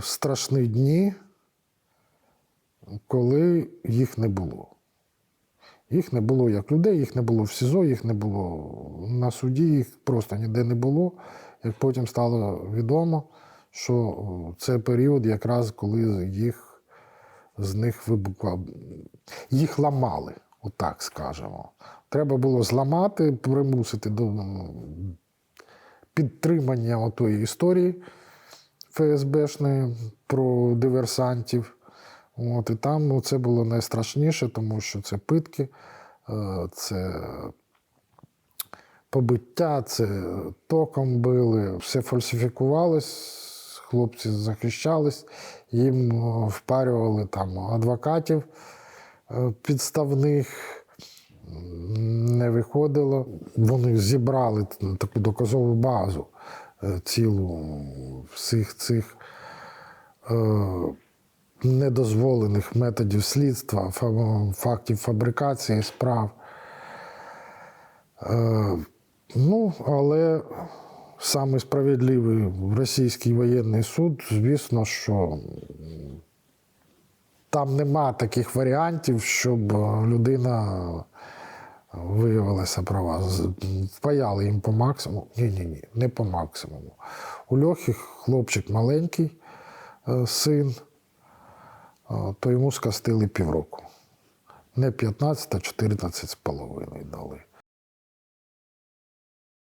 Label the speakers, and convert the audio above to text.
Speaker 1: страшні дні, коли їх не було. Їх не було як людей, їх не було в СІЗО, їх не було на суді, їх просто ніде не було. Як потім стало відомо, що це період, якраз коли їх з них вибукла, їх ламали, отак скажемо. Треба було зламати, примусити до підтримання отої історії ФСБшної про диверсантів. От, і там ну, це було найстрашніше, тому що це питки, е, це побиття, це током били, все фальсифікувалось, хлопці захищались, їм е, впарювали там адвокатів е, підставних. Не виходило. Вони зібрали таку доказову базу цілу всіх цих е, недозволених методів слідства, фактів фабрикації справ. Е, Ну, але саме справедливий російський воєнний суд, звісно, що там нема таких варіантів, щоб е, людина виявилася права. Впаяли їм по максимуму. Ні, ні, не по максимуму. У Льохи хлопчик маленький, е, син, е, то йому скастили півроку. Не 15, а 14 з половиною.